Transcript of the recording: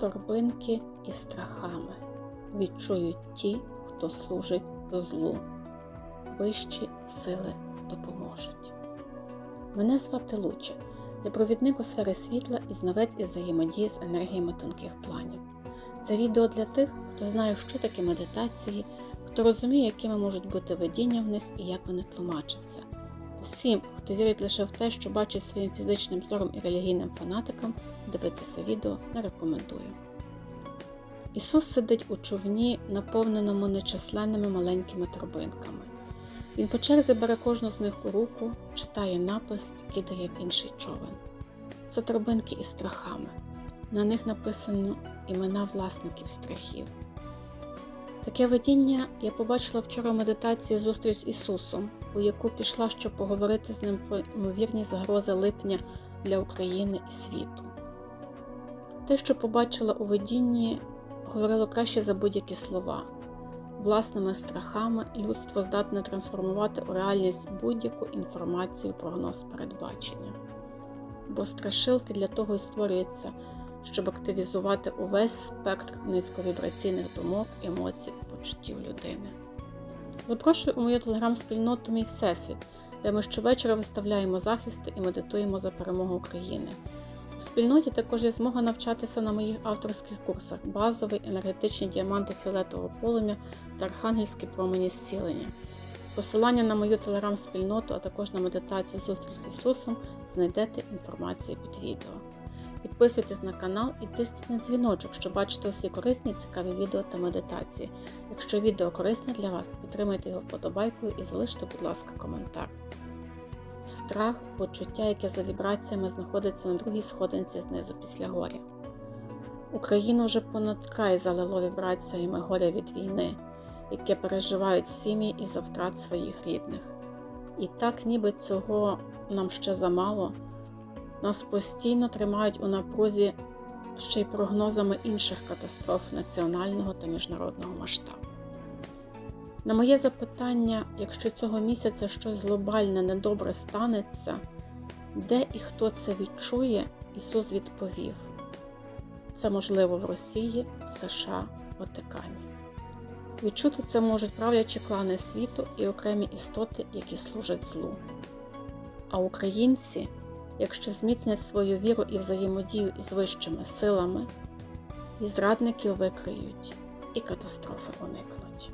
торбинки і страхами відчують ті, хто служить злу. Вищі сили допоможуть. Мене звати Луча. Я провідник у сфері світла і знавець із взаємодії з енергіями тонких планів. Це відео для тих, хто знає, що таке медитації, хто розуміє, якими можуть бути видіння в них і як вони тлумачаться. Усім, хто вірить лише в те, що бачить своїм фізичним зором і релігійним фанатикам, дивитися відео не рекомендую. Ісус сидить у човні, наповненому нечисленними маленькими торбинками. Він по черзі бере кожну з них у руку, читає напис і кидає в інший човен. Це торбинки із страхами. На них написано імена власників страхів. Таке видіння я побачила вчора в медитації зустріч з Ісусом, у яку пішла, щоб поговорити з ним про ймовірні загрози липня для України і світу. Те, що побачила у видінні, говорило краще за будь-які слова. Власними страхами людство здатне трансформувати у реальність будь-яку інформацію, прогноз передбачення. Бо страшилки для того і створюються, щоб активізувати увесь спектр низьковібраційних думок, емоцій, почуттів людини. Запрошую у мою телеграм-спільноту Мій Всесвіт, де ми щовечора виставляємо захисти і медитуємо за перемогу України. У спільноті також є змога навчатися на моїх авторських курсах базовий, енергетичні діаманти фіолетового полум'я та архангельські промені зцілення. Посилання на мою телеграм-спільноту, а також на медитацію зустріч з Ісусом знайдете інформацію під відео. Підписуйтесь на канал і тисніть на дзвіночок, щоб бачити усі корисні і цікаві відео та медитації. Якщо відео корисне для вас, підтримайте його вподобайкою і залиште, будь ласка, коментар. Страх почуття, яке за вібраціями знаходиться на другій сходинці знизу після горя. Україну вже понад край залило вібраціями горя від війни, яке переживають сім'ї із-за втрат своїх рідних. І так, ніби цього нам ще замало, нас постійно тримають у напрузі ще й прогнозами інших катастроф національного та міжнародного масштабу. На моє запитання, якщо цього місяця щось глобальне недобре станеться, де і хто це відчує, Ісус відповів: це можливо в Росії, США, Ватикані. Відчути це можуть правлячі клани світу і окремі істоти, які служать злу. А українці, якщо зміцнять свою віру і взаємодію із вищими силами, і зрадників викриють, і катастрофи уникнуть.